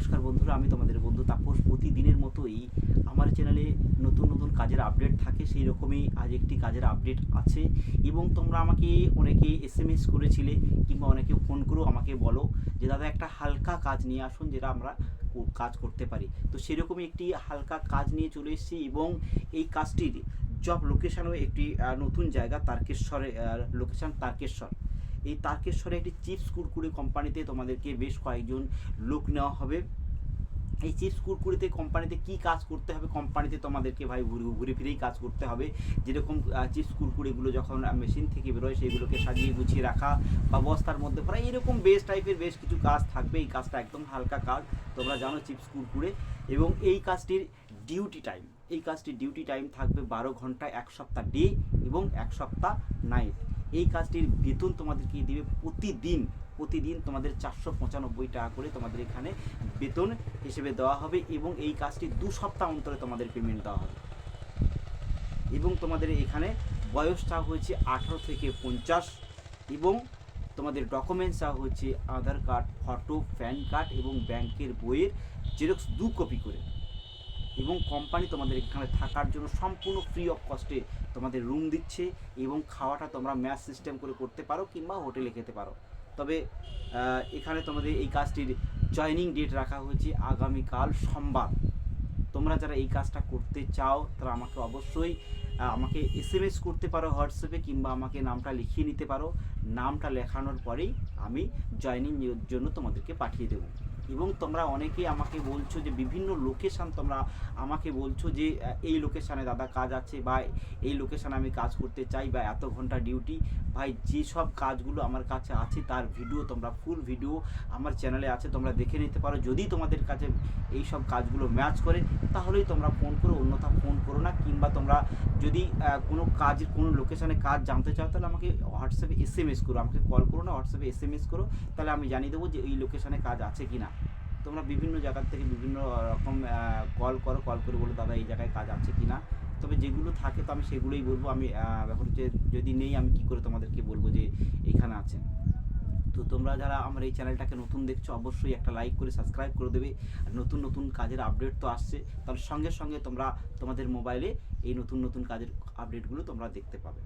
নমস্কার বন্ধুরা, আমি তোমাদের বন্ধু তাপস। প্রতিদিনের মতোই আমার চ্যানেলে নতুন নতুন কাজের আপডেট থাকে, সেই রকমই আজ একটি কাজের আপডেট আছে। এবং তোমরা আমাকে অনেকে এস এম এস করেছিলে কিংবা অনেকে ফোন করেও আমাকে বলো যে, দাদা, একটা হালকা কাজ নিয়ে আসুন যেটা আমরা কাজ করতে পারি। তো সেরকমই একটি হালকা কাজ নিয়ে চলে এসেছি এবং এই কাজটির জব লোকেশনও একটি নতুন জায়গা, তারকেশ্বরে লোকেশন তারকেশ্বর। এই তারকেশ্বরে একটি চিপস কুরকুরে কোম্পানিতে তোমাদেরকে বেশ কয়েকজন লোক নেওয়া হবে। এই চিপস কুরকুরিতে কোম্পানিতে কি কাজ করতে হবে, কোম্পানিতে তোমাদেরকে ভাই ঘুরে ঘুরে ফিরেই কাজ করতে হবে। যেরকম চিপস কুরকুরিগুলো যখন মেশিন থেকে বেরোয় সেইগুলোকে সাজিয়ে গুছিয়ে রাখা বা বস্তার মধ্যে ভরা, এরকম বেশ টাইপের বেশ কিছু কাজ থাকবে। এই কাজটা একদম হালকা কাজ, তোমরা জানো চিপস কুরকুরে। এবং এই কাজটির ডিউটি টাইম এই কাজটির ডিউটি টাইম থাকবে বারো ঘণ্টা, এক সপ্তাহ ডে এবং এক সপ্তাহ নাইট এই কাজটির বেতন তোমাদেরকে দিবে প্রতিদিন প্রতিদিন তোমাদের চারশো পঁচানব্বই টাকা করে তোমাদের এখানে বেতন হিসেবে দেওয়া হবে এবং এই কাজটি দু সপ্তাহ অন্তরে তোমাদের পেমেন্ট দেওয়া হবে। এবং তোমাদের এখানে বয়সটা হয়েছে আঠারো থেকে পঞ্চাশ এবং তোমাদের ডকুমেন্টস চাওয়া হচ্ছে Aadhaar card photo PAN card এবং ব্যাংকের বইয়ের জেরক্স দু কপি করে। এবং কোম্পানি তোমাদের এখানে থাকার জন্য সম্পূর্ণ ফ্রি অফ কস্টে তোমাদের রুম দিচ্ছে এবং খাওয়াটা তোমরা ম্যাচ সিস্টেম করে করতে পারো কিংবা হোটেলে খেতে পারো। তবে এখানে তোমাদের এই কাজটির জয়নিং ডেট রাখা হয়েছে আগামীকাল সোমবার। তোমরা যারা এই কাজটা করতে চাও, তারা আমাকে অবশ্যই আমাকে এস এম এস করতে পারো হোয়াটসঅ্যাপে কিংবা আমাকে নামটা লিখিয়ে নিতে পারো। নামটা লেখানোর পরেই আমি জয়নিং জন্য তোমাদেরকে পাঠিয়ে দেবো। এবং তোমরা অনেকেই আমাকে বলছো যে বিভিন্ন লোকেশান তোমরা আমাকে বলছো যে এই লোকেশানে দাদা কাজ আছে বা এই লোকেশানে আমি কাজ করতে চাই বা এত ঘণ্টা ডিউটি ভাই, যেসব কাজগুলো আমার কাছে আছে তার ভিডিও তোমরা ফুল ভিডিও আমার চ্যানেলে আছে, তোমরা দেখে নিতে পারো। যদি তোমাদের কাছে এই সব কাজগুলো ম্যাচ করে, তাহলেই তোমরা ফোন করে অন্যথা ফোন করো না কিংবা তোমরা যদি কোনো কাজ, কোনো লোকেশানে কাজ জানতে চাও, তাহলে আমাকে হোয়াটসঅ্যাপে এস এম এস করো। আমাকে কল করো না হোয়াটসঅ্যাপে এস এম এস করো। তাহলে আমি জানিয়ে দেবো যে এই লোকেশানে কাজ আছে কি না তোমরা বিভিন্ন জায়গার থেকে বিভিন্ন রকম কল করো কল করে বলো, দাদা, এই জায়গায় কাজ আছে কি না তবে যেগুলো থাকে, তো আমি সেগুলোই বলব। আমি ব্যাপার হচ্ছে যদি নেই, আমি কি করে তোমাদেরকে বলব যে এইখানে আছে তো তোমরা যারা আমার এই চ্যানেলটাকে নতুন দেখছ, অবশ্যই একটা লাইক করে সাবস্ক্রাইব করে দেবে। আর নতুন নতুন কাজের আপডেট তো আসছে। তাহলে সঙ্গে সঙ্গে তোমরা তোমাদের মোবাইলে এই নতুন নতুন কাজের আপডেটগুলো তোমরা দেখতে পাবে।